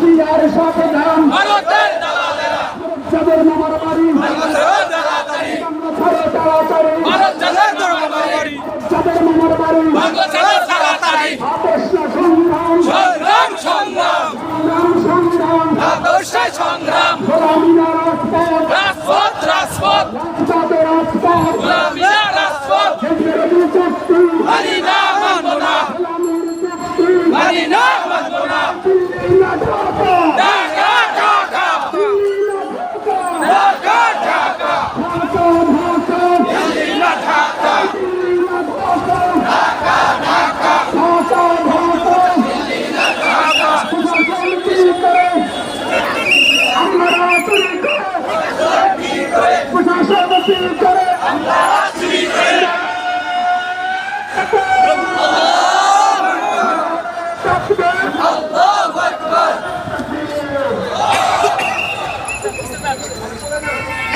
রাশিয়ার সাথে দাম ভারতের দালালেরা। যাদের মামার বাড়ি সংগ্রাম। সংগ্রাম সংগ্রাম। রাজপথ। রাজপথ রাজপথ। রাজপথে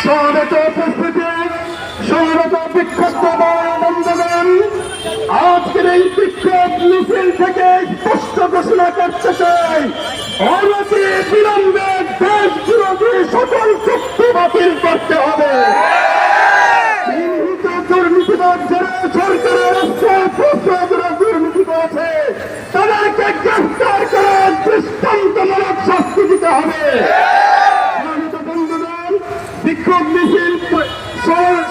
সমবেত উপস্থিতি সমবেত বিক্ষুব্ধ আজকের এই বিক্ষোভ মিছিল থেকে স্পষ্ট ঘোষণা করতে চাই, অনতি বিলম্বে দেশ বিরোধী সকল চুক্তি বাতিল করতে হবে। দুর্নীতিবাদ যারা সরকারের প্রশ্রয়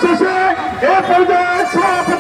শেষে এ পর্যায়ে